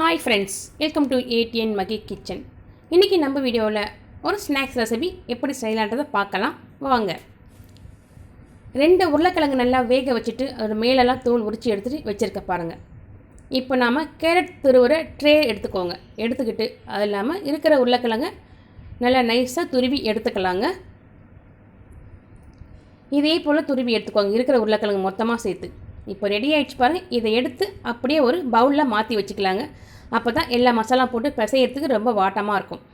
Hi friends welcome to ATN Magi kitchen இன்றைக்கி நம்ம வீடியோவில் ஒரு ஸ்நாக்ஸ் ரெசிபி எப்படி செய்யலான்றதை பார்க்கலாம். வாங்க. ரெண்டு உருளைக்கிழங்கு நல்லா வேக வச்சுட்டு அது மேலெல்லாம் தோல் உரித்து எடுத்துகிட்டு வச்சுருக்க பாருங்கள் இப்போ நாம் கேரட் துருவுற ட்ரே எடுத்துக்கோங்க. எடுத்துக்கிட்டு அது இல்லாமல் இருக்கிற உருளைக்கிழங்கை நல்லா நைஸாக துருவி எடுத்துக்கலாங்க. இதே போல் துருவி எடுத்துக்கோங்க. இருக்கிற உருளைக்கிழங்கு மொத்தமாக சேர்த்து. இப்போ ரெடி ஆகிடுச்சு பாருங்கள் இதை எடுத்து அப்படியே ஒரு பவுலில் மாற்றி வச்சுக்கலாங்க. அப்போ தான் எல்லா மசாலா போட்டு பிசையறதுக்கு ரொம்ப வாட்டமாக இருக்கும்.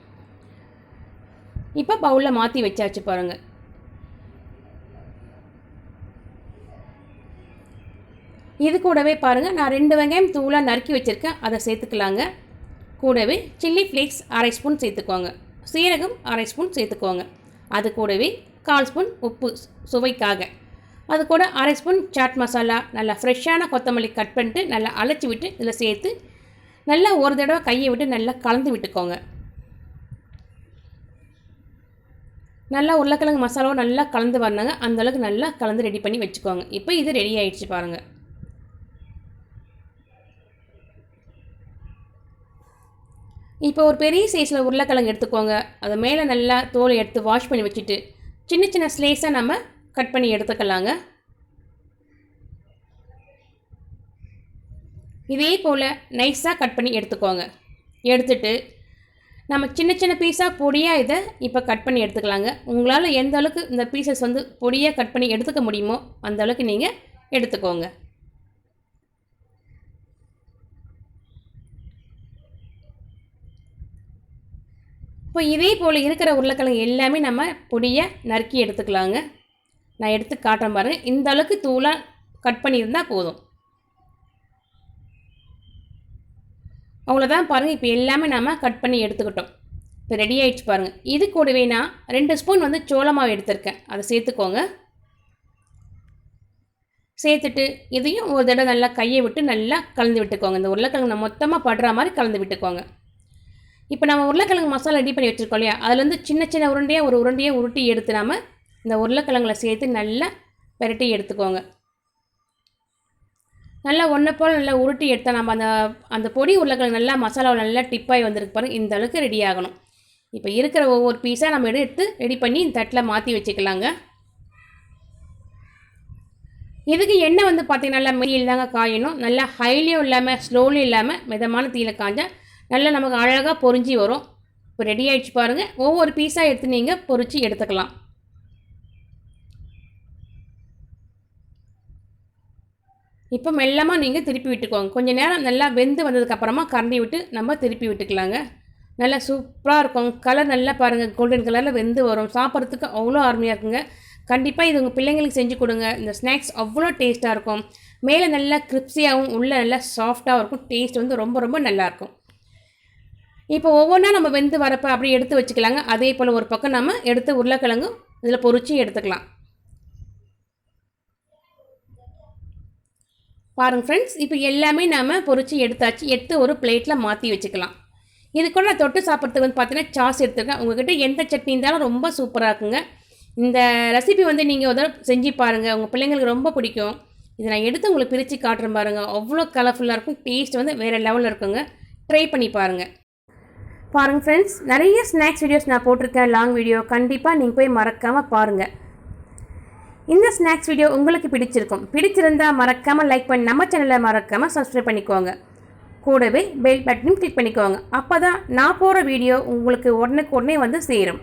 இப்போ பவுலில் மாற்றி வச்சாச்சு பாருங்கள் இது கூடவே பாருங்கள் நான் ரெண்டு வெங்காயம் தூளாக நறுக்கி வச்சுருக்கேன். அதை சேர்த்துக்கலாங்க. கூடவே சில்லி ஃப்ளேக்ஸ் அரை ஸ்பூன் சேர்த்துக்கோங்க. சீரகம் அரை ஸ்பூன் சேர்த்துக்கோங்க. அது கூடவே கால் ஸ்பூன் உப்பு சுவைக்காக. அது கூட அரை ஸ்பூன் சாட் மசாலா நல்லா ஃப்ரெஷ்ஷான கொத்தமல்லி கட் பண்ணிட்டு நல்லா அழைச்சி விட்டு இதில் சேர்த்து நல்லா ஒரு தடவை கையை விட்டு நல்லா கலந்து விட்டுக்கோங்க. நல்லா உருளைக்கிழங்கு மசாலாவும் நல்லா கலந்து வரணுங்க. அந்தளவுக்கு நல்லா கலந்து ரெடி பண்ணி வச்சுக்கோங்க. இப்போ இது ரெடி ஆகிடுச்சு பாருங்கள் இப்போ ஒரு பெரிய சைஸில் உருளைக்கிழங்கு எடுத்துக்கோங்க. அதை மேலே நல்லா தோலை எடுத்து வாஷ் பண்ணி வச்சுட்டு சின்ன சின்ன ஸ்லேஸாக நம்ம கட் பண்ணி எடுத்துக்கலாங்க. இதே போல் நைஸாக கட் பண்ணி எடுத்துக்கோங்க. எடுத்துட்டு நம்ம சின்ன சின்ன பீஸாக பொடியாக இதை இப்போ கட் பண்ணி எடுத்துக்கலாங்க. உங்களால் எந்த அளவுக்கு இந்த பீசஸ் வந்து பொடியாக கட் பண்ணி எடுத்துக்க முடியுமோ அந்த அளவுக்கு நீங்கள் எடுத்துக்கோங்க. இப்போ இதே போல் இருக்கிற உருளைக்கிழங்கு எல்லாமே நம்ம பொடியை நறுக்கி எடுத்துக்கலாங்க. நான் எடுத்து காட்டுறேன் பாருங்கள் இந்த அளவுக்கு தூளாக கட் பண்ணியிருந்தால் போதும். அவ்வளோதான் பாருங்கள் இப்போ எல்லாமே நாம் கட் பண்ணி எடுத்துக்கிட்டோம். இப்போ ரெடி ஆகிடுச்சு பாருங்கள் இது கூடவே நான் ரெண்டு ஸ்பூன் வந்து சோளமாவு எடுத்திருக்கேன். அதை சேர்த்துக்கோங்க. சேர்த்துட்டு இதையும் ஒரு தடவை நல்லா கையை விட்டு நல்லா கலந்து விட்டுக்கோங்க. இந்த உருளைக்கிழங்கு மொத்தமாக படுற மாதிரி கலந்து விட்டுக்கோங்க. இப்போ நம்ம உருளைக்கிழங்கு மசாலா ரெடி பண்ணி வச்சுருக்கோம் இல்லையா? அதுலேருந்து சின்ன சின்ன உருண்டையாக ஒரு உருண்டையை உருட்டி எடுத்து நாம் இந்த உருளைக்கிழங்குல சேர்த்து நல்லா பெரட்டி எடுத்துக்கோங்க. நல்லா ஒன்றை போல் நல்லா உருட்டி எடுத்தால் நம்ம அந்த அந்த பொடி உருளைக்கிழங்கு நல்லா மசாலாவில் நல்லா டிப்பாகி வந்திருக்கு பாருங்கள் இந்த அளவுக்கு ரெடி ஆகணும். இப்போ இருக்கிற ஒவ்வொரு பீஸாக நம்ம எடுத்து ரெடி பண்ணி இந்த தட்டில் மாற்றி வச்சுக்கலாங்க. இதுக்கு எண்ணெய் வந்து பார்த்திங்கன்னா நல்லா மெயில் தாங்க காயணும். நல்லா ஹைலியும் இல்லாமல் ஸ்லோலியும் இல்லாமல் மிதமான தீயில காஞ்சால் நல்லா நமக்கு அழகாக பொறிஞ்சி வரும். இப்போ ரெடி ஆகிடுச்சு பாருங்கள் ஒவ்வொரு பீஸாக எடுத்து நீங்கள் பொறிச்சு எடுத்துக்கலாம். இப்போ மெல்லமாக நீங்கள் திருப்பி விட்டுக்கோங்க. கொஞ்சம் நேரம் நல்லா வெந்து வந்ததுக்கப்புறமா கரண்டி விட்டு நம்ம திருப்பி விட்டுக்கலாங்க. நல்லா சூப்பராக இருக்கும். கலர் நல்லா பாருங்கள் கோல்டன் கலரில் வெந்து வரும். சாப்பிட்றதுக்கு அவ்வளோ அருமையாக இருக்குங்க. கண்டிப்பாக இது உங்கள் பிள்ளைங்களுக்கு செஞ்சு கொடுங்க. இந்த ஸ்நாக்ஸ் அவ்வளோ டேஸ்ட்டாக இருக்கும். மேலே நல்லா கிரிப்ஸியாகவும் உள்ளே நல்லா சாஃப்டாகவும் இருக்கும். டேஸ்ட் வந்து ரொம்ப ரொம்ப நல்லாயிருக்கும் இப்போ ஒவ்வொன்றா நம்ம வெந்து வரப்போ அப்படியே எடுத்து வச்சுக்கலாங்க. அதே போல் ஒரு பக்கம் நம்ம எடுத்து உருளைக்கிழங்கும் இதில் பொறிச்சு எடுத்துக்கலாம். பாருங்கள் ஃப்ரெண்ட்ஸ் இப்போ எல்லாமே நாம் பொறிச்சு எடுத்தாச்சு. எடுத்து ஒரு பிளேட்டில் மாற்றி வச்சுக்கலாம். இது கூட நான் தொட்டு சாப்பிட்றதுக்கு வந்து பார்த்தீங்கன்னா சாஸ் எடுத்துருக்கேன். உங்கள்கிட்ட எந்த சட்னி இருந்தாலும் ரொம்ப சூப்பராக இருக்குங்க. இந்த ரெசிபி வந்து நீங்கள் ஒரு செஞ்சு பாருங்கள் உங்கள் பிள்ளைங்களுக்கு ரொம்ப பிடிக்கும். இதை நான் எடுத்து உங்களுக்கு பிரித்து காட்டுறேன் பாருங்கள் அவ்வளோ கலர்ஃபுல்லாக இருக்கும். டேஸ்ட் வந்து வேறு லெவலில் இருக்குங்க. ட்ரை பண்ணி பாருங்கள் பாருங்கள் ஃப்ரெண்ட்ஸ் நிறைய ஸ்நாக்ஸ் வீடியோஸ் நான் போட்டிருக்கேன். லாங் வீடியோ கண்டிப்பாக நீங்கள் போய் மறக்காமல் பாருங்கள் இந்த ஸ்நாக்ஸ் வீடியோ உங்களுக்கு பிடிச்சிருக்கும். பிடிச்சிருந்தால் மறக்காமல் லைக் பண்ணி நம்ம சேனலை மறக்காமல் சப்ஸ்கிரைப் பண்ணிக்கோங்க. கூடவே பெல் பட்டனும் கிளிக் பண்ணிக்கோங்க. அப்போ தான் நான் போகிற வீடியோ உங்களுக்கு உடனுக்கு உடனே வந்து சேரும்.